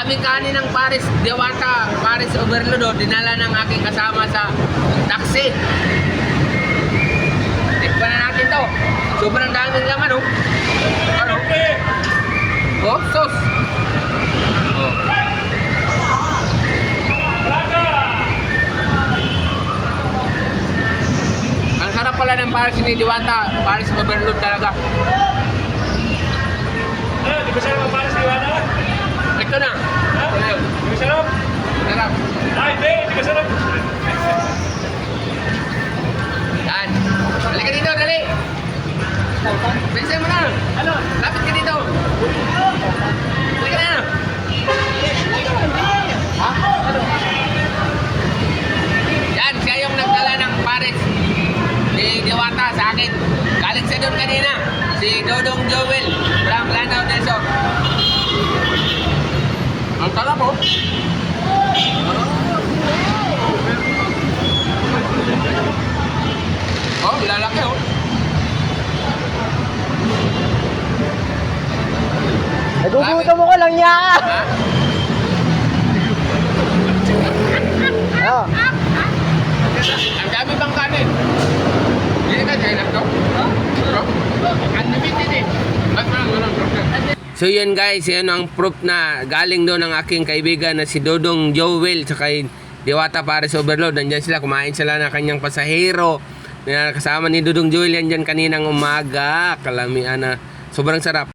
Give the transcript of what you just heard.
daming kanin ng Paris Diwata, Paris Overload, oh, dinala ng aking kasama sa taxi. Tikpan na natin to. Sobrang daming laman, oh. Ano? Oh, sos. Oh. Ang sarap pala ng Paris ni Diwata. Paris Overload talaga. Ah, di ba sarap ang para sa iwana? Ito na. Ha? Ayun. Di ba sarap? Ay, hindi, di ba sarap? Yan. Halika dito, dali. Bilisan mo na. Ano? Lapit ka dito. Halika na. Ha? Ano? Yan, siya yung nagdala ng Paris ni Diwata sa akin. Galing siya doon kanina. Si Dodong Joel from Lanao del Sur. Ang tala po. Oh, lalaki oh. Nagugutom mo ko lang niya. Ha? Oh. Ang dami bang kanin? Hindi ka dyan to? Bro? Unlimited eh. So yun guys, yan ang proof na galing doon ng aking kaibigan na si Dodong Joel sa kay Diwata Paris Overload. Nandyan sila, kumain sila ng kanyang pasahero. Na kasama ni Dodong Joel yan dyan kaninang umaga. Kalamian na sobrang sarap.